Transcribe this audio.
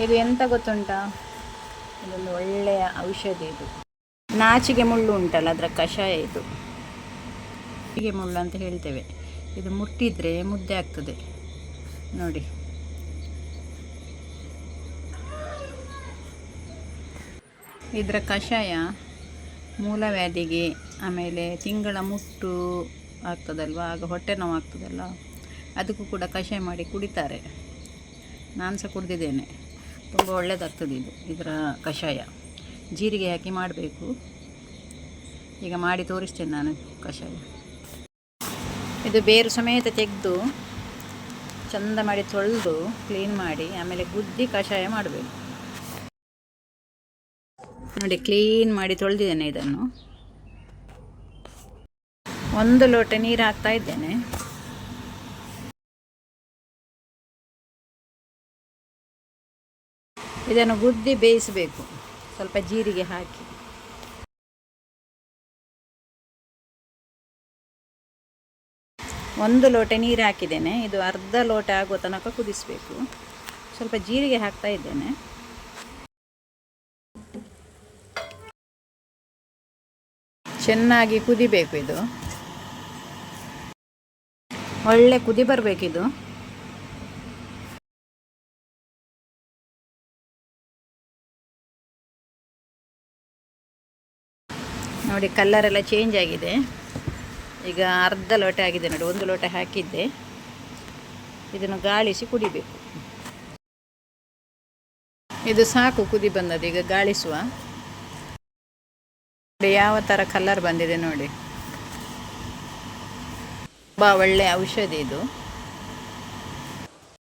ಇದು ಎಂತ ಗೊತ್ತುಂಟಾ? ಇದೊಂದು ಒಳ್ಳೆಯ ಔಷಧಿ ಇದು. ನಾಚಿಗೆ ಮುಳ್ಳು ಉಂಟಲ್ಲ, ಅದರ ಕಷಾಯ ಇದು. ಹೀಗೆ ಮುಳ್ಳು ಅಂತ ಹೇಳ್ತೇವೆ. ಇದು ಮುಟ್ಟಿದರೆ ಮುದ್ದೆ ಆಗ್ತದೆ. ನೋಡಿ. ಇದರ ಕಷಾಯ ಮೂಲವ್ಯಾಧಿಗೆ ಆಮೇಲೆ ತಿಂಗಳ ಮುಟ್ಟು ಆಗ್ತದಲ್ವ? ಆಗ ಹೊಟ್ಟೆ ನೋವು ಆಗ್ತದಲ್ಲ? ಅದಕ್ಕೂ ಕೂಡ ಕಷಾಯ ಮಾಡಿ ಕುಡಿತಾರೆ. ನಾನು ಸಹ ಕುಡಿದಿದ್ದೇನೆ. ತುಂಬ ಒಳ್ಳೆಯದಾಗ್ತದೆ ಇದು, ಇದರ ಕಷಾಯ. ಜೀರಿಗೆ ಹಾಕಿ ಮಾಡಬೇಕು. ಈಗ ಮಾಡಿ ತೋರಿಸ್ತೇನೆ ನಾನು ಕಷಾಯ. ಇದು ಬೇರು ಸಮೇತ ತೆಗೆದು ಚಂದ ಮಾಡಿ ತೊಳೆದು ಕ್ಲೀನ್ ಮಾಡಿ ಆಮೇಲೆ ಗುದ್ದಿ ಕಷಾಯ ಮಾಡಬೇಕು. ನೋಡಿ ಕ್ಲೀನ್ ಮಾಡಿ ತೊಳೆದಿದ್ದೇನೆ ಇದನ್ನು. ಒಂದು ಲೋಟ ನೀರು ಹಾಕ್ತಾ ಇದ್ದೇನೆ. ಇದನ್ನು ಗುದ್ದಿ ಬೇಯಿಸಬೇಕು. ಸ್ವಲ್ಪ ಜೀರಿಗೆ ಹಾಕಿ. ಒಂದು ಲೋಟ ನೀರು ಹಾಕಿದ್ದೇನೆ. ಇದು ಅರ್ಧ ಲೋಟ ಆಗುವ ತನಕ ಕುದಿಸಬೇಕು. ಸ್ವಲ್ಪ ಜೀರಿಗೆ ಹಾಕ್ತಾ ಇದ್ದೇನೆ. ಚೆನ್ನಾಗಿ ಕುದಿಬೇಕು ಇದು. ಒಳ್ಳೆ ಕುದಿ ಬರಬೇಕಿದು. ನೋಡಿ ಕಲ್ಲರೆಲ್ಲ ಚೇಂಜ್ ಆಗಿದೆ. ಈಗ ಅರ್ಧ ಲೋಟ ಆಗಿದೆ ನೋಡಿ, ಒಂದು ಲೋಟ ಹಾಕಿದ್ದೆ. ಇದನ್ನು ಗಾಳಿಸಿ ಕುಡಿಬೇಕು. ಇದು ಸಾಕು ಕುದಿ ಬಂದದ್ದು, ಈಗ ಗಾಳಿಸುವ. ನೋಡಿ ಯಾವ ಥರ ಕಲರ್ ಬಂದಿದೆ ನೋಡಿ. ತುಂಬ ಒಳ್ಳೆಯ ಔಷಧಿ ಇದು.